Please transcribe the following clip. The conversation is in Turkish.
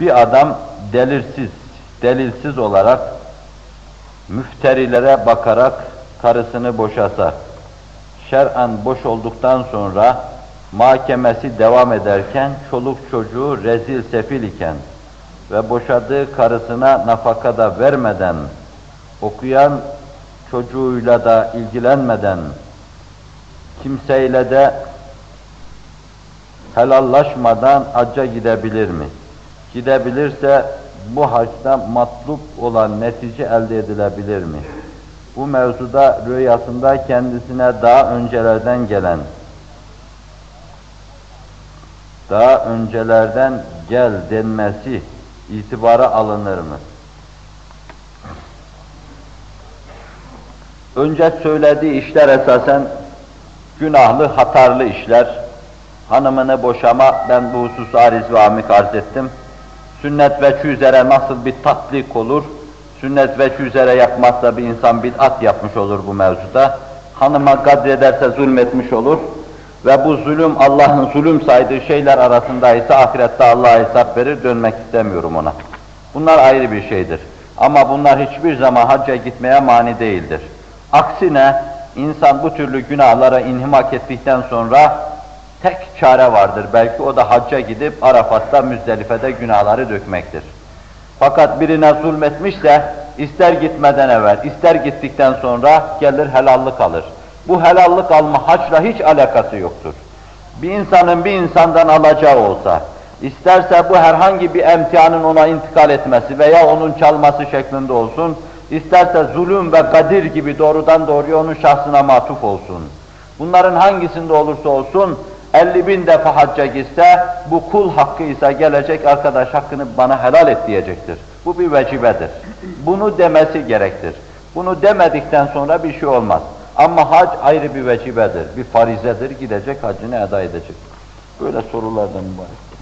Bir adam delirsiz, delilsiz olarak müfterilere bakarak karısını boşasa, şer'an boş olduktan sonra mahkemesi devam ederken çoluk çocuğu rezil sefil iken ve boşadığı karısına nafaka da vermeden, okuyan çocuğuyla da ilgilenmeden, kimseyle de helallaşmadan hacca gidebilir mi? Gidebilirse bu haçta matlup olan netice elde edilebilir mi? Bu mevzuda rüyasında kendisine daha öncelerden gelen, daha öncelerden gel denmesi itibara alınır mı? Önce söylediği işler esasen günahlı, hatarlı işler. Hanımını boşama, ben bu hususu ariz ve amik arz ettim. Sünnet veçi üzere nasıl bir tatlik olur, sünnet veçi üzere yapmazsa bir insan bid'at yapmış olur bu mevzuda. Hanıma kadrederse zulmetmiş olur ve bu zulüm Allah'ın zulüm saydığı şeyler arasında ise ahirette Allah'a hesap verir, dönmek istemiyorum ona. Bunlar ayrı bir şeydir. Ama bunlar hiçbir zaman hacca gitmeye mani değildir. Aksine insan bu türlü günahlara inhimak ettikten sonra tek çare vardır. Belki o da hacca gidip Arafat'ta, Müzdelife'de günahları dökmektir. Fakat birine zulmetmişse ister gitmeden evvel, ister gittikten sonra gelir helallik alır. Bu helallik alma haçla hiç alakası yoktur. Bir insanın bir insandan alacağı olsa, isterse bu herhangi bir emtianın ona intikal etmesi veya onun çalması şeklinde olsun, isterse zulüm ve kadir gibi doğrudan doğruya onun şahsına matuf olsun. Bunların hangisinde olursa olsun, 50 bin defa hacca gitse, bu kul hakkı ise gelecek arkadaş hakkını bana helal et diyecektir. Bu bir vecibedir. Bunu demesi gerektir. Bunu demedikten sonra bir şey olmaz. Ama hac ayrı bir vecibedir, bir farizedir, gidecek hacını eda edecek. Böyle sorulardan mübarek.